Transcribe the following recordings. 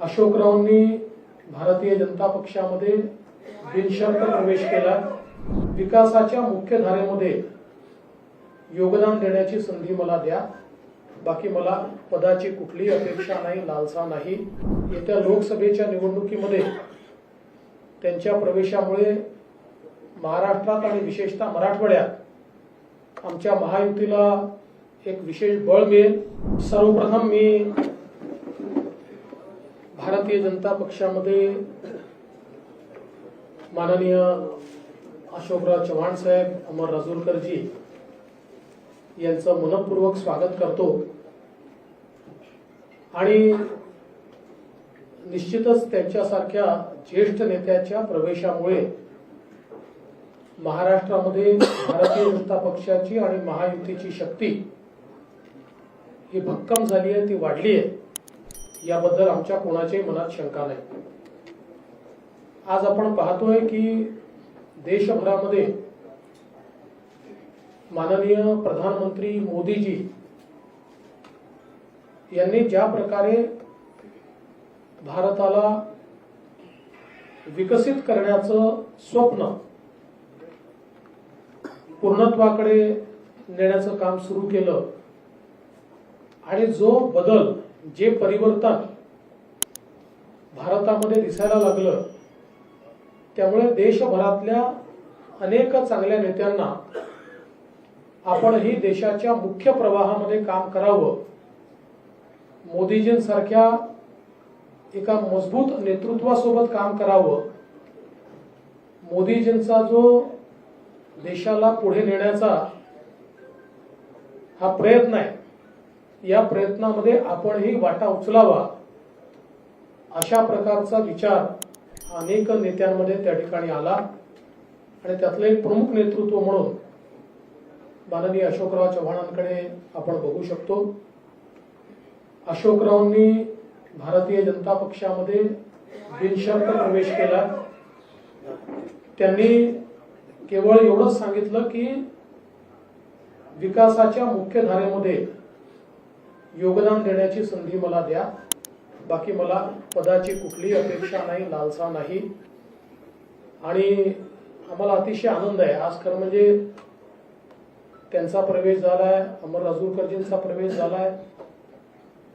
अशोकरावांनी भारतीय जनता पक्षामध्ये बिनशर्त प्रवेश केला. विकासाच्या मुख्य धारेमध्ये योगदान देण्याची संधी मला द्या. बाकी मला पदाची कुठलीही अपेक्षा नाही लालसा नाही. येत्या लोकसभेच्या निवडणुकीमध्ये त्यांच्या प्रवेशामुळे महाराष्ट्रात आणि विशेषतः मराठवाड्यात आमच्या महायुतीला एक विशेष बळ मिळेल. सर्वप्रथम मी भारतीय जनता पक्षामध्ये माननीय अशोकराव चव्हाण साहेब अमर राजूरकरजी यांचं मनपूर्वक स्वागत करतो. आणि निश्चितच त्यांच्यासारख्या ज्येष्ठ नेत्याच्या प्रवेशामुळे महाराष्ट्रामध्ये भारतीय जनता पक्षाची आणि महायुतीची शक्ती ही भक्कम झाली आहे ती वाढली आहे. याबद्दल आमच्या कोणाच्याही मनात शंका नाही. आज आपण पाहतोय की देशभरामध्ये माननीय प्रधानमंत्री मोदीजी यांनी ज्या प्रकारे भारताला विकसित करण्याचं स्वप्न पूर्णत्वाकडे नेण्याचं काम सुरू केलं आणि जो बदल जे परिवर्तन भारतामध्ये दिसायला लागलं त्यामुळे देशभरातल्या अनेक चांगल्या नेत्यांना आपणही देशाच्या मुख्य प्रवाहामध्ये काम करावं. मोदीजींसारख्या एका मजबूत नेतृत्वासोबत काम करावं. मोदीजींचा जो देशाला पुढे नेण्याचा हा प्रयत्न आहे या प्रयत्नामध्ये आपणही वाटा उचलावा अशा प्रकारचा विचार अनेक नेत्यांमध्ये त्या ठिकाणी आला. आणि त्यातलं एक प्रमुख नेतृत्व म्हणून माननीय अशोकराव चव्हाणांकडे आपण बघू शकतो. अशोकरावांनी भारतीय जनता पक्षामध्ये बिनशर्त प्रवेश केला. त्यांनी केवळ एवढंच सांगितलं की विकासाच्या मुख्य धारेमध्ये योगदान देण्याची संधी मला द्या. बाकी मला पदाची कुठलीही अपेक्षा नाही लालसा नाही. आणि आम्हाला अतिशय आनंद आहे. आज खरं म्हणजे त्यांचा प्रवेश झालाय अमर राजूरकरजींचा प्रवेश झालाय.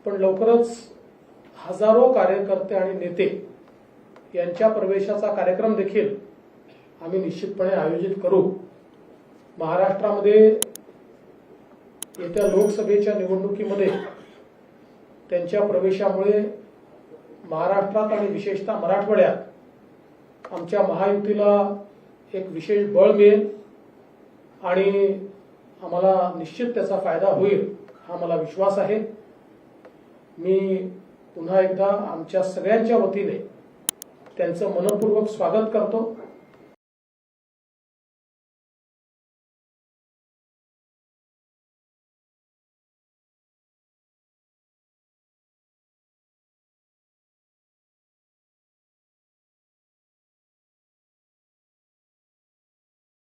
पण लवकरच हजारो कार्यकर्ते आणि नेते यांच्या प्रवेशाचा कार्यक्रम देखील आम्ही निश्चितपणे आयोजित करू. महाराष्ट्रामध्ये येत्या लोकसभेच्या निवडणुकीमध्ये त्यांच्या प्रवेशामुळे महाराष्ट्रात आणि विशेषतः मराठवाड्यात आमच्या महायुतीला एक विशेष बळ मिळेल आणि आम्हाला निश्चित त्याचा फायदा होईल हा मला विश्वास आहे. मी पुन्हा एकदा आमच्या सगळ्यांच्या वतीने त्यांचं मनपूर्वक स्वागत करतो.